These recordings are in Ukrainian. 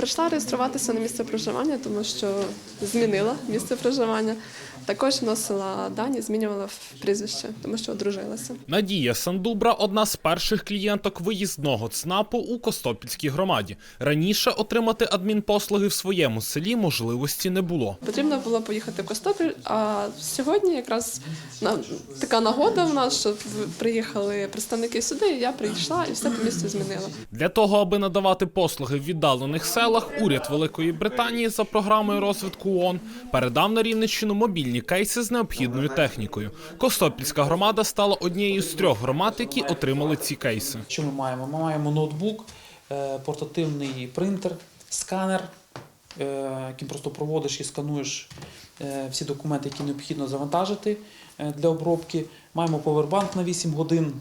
Прийшла реєструватися на місце проживання, тому що змінила місце проживання. Також вносила дані, змінювала прізвище, тому що одружилася. Надія Сандубра одна з перших клієнток виїзного ЦНАПу у Костопільській громаді. Раніше отримати адмінпослуги в своєму селі можливості не було. Потрібно було поїхати в Костопіль, а сьогодні якраз на, така нагода в нас, що приїхали представники сюди, і я прийшла і все по місцю змінила. Для того, аби надавати послуги в віддалених селах, уряд Великої Британії за програмою розвитку ООН передав на Рівненщину мобільні кейси з необхідною технікою. Костопільська громада стала однією з трьох громад, які отримали ці кейси. Що ми маємо? Ми маємо ноутбук, е, портативний принтер, сканер, е, яким просто проводиш і скануєш е, всі документи, які необхідно завантажити для обробки. Маємо повербанк на 8 годин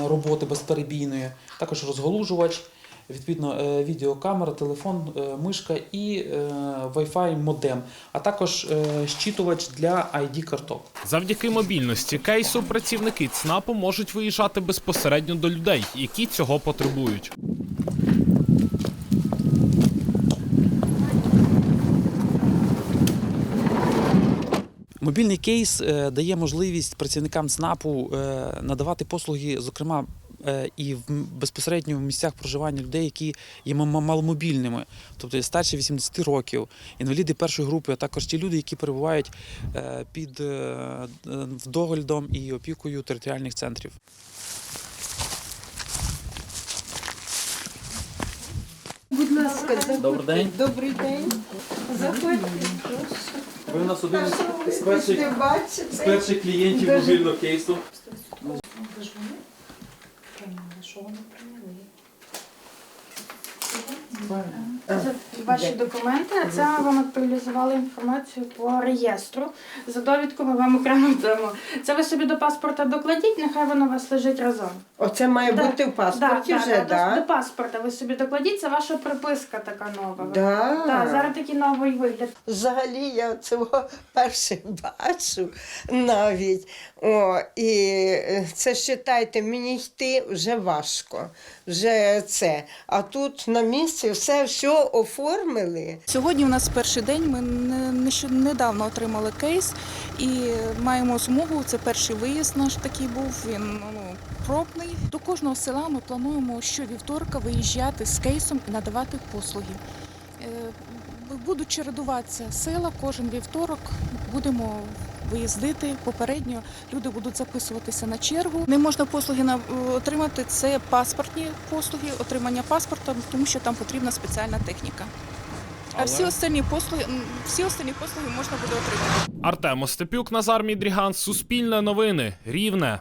роботи безперебійної, також розголужувач. Відповідно, е, відеокамера, телефон, е, мишка і е, Wi-Fi модем, а також щитувач для ID-карток. Завдяки мобільності кейсу працівники ЦНАПу можуть виїжджати безпосередньо до людей, які цього потребують. Мобільний кейс дає можливість працівникам ЦНАПу надавати послуги, зокрема. Е, І в безпосередньо в місцях проживання людей, які є маломобільними, тобто старше 80 років, інваліди першої групи, а також ті люди, які перебувають е, під е, доглядом і опікою територіальних центрів. Будь ласка. Добрий день. Добрий день. Заходьте. Ви у нас один не перших клієнтів мобільного кейсу. Це ваші документи, це ми вам актуалізували інформацію по реєстру. За довідку ми вам окремо дамо. Це ви собі до паспорта докладіть, нехай воно у вас лежить разом. Оце має Да. бути в паспорті Да, вже, да, да. До, до паспорта ви собі докладіть, це ваша приписка така нова. Да. Так, зараз такий новий вигляд. Взагалі я цього перше бачу навіть. О, і е, це вважайте, мені йти вже важко. Вже це. А тут на місці все, все оформили. Сьогодні у нас перший день. Ми не- недавно отримали кейс і маємо змогу. Це перший виїзд наш такий був. Він ну, пробний. До кожного села ми плануємо щовівторка виїжджати з кейсом і надавати послуги. Е, Будуть чередуватися села кожен вівторок. Будемо виїздити попередньо. Люди будуть записуватися на чергу. Не можна послуги на отримати. Це паспортні послуги, отримання паспорта, тому що там потрібна спеціальна техніка. А всі останні послуги, всі останні послуги можна буде отримати. Артем Остепюк, Назар Мідріган, Суспільне новини, Рівне.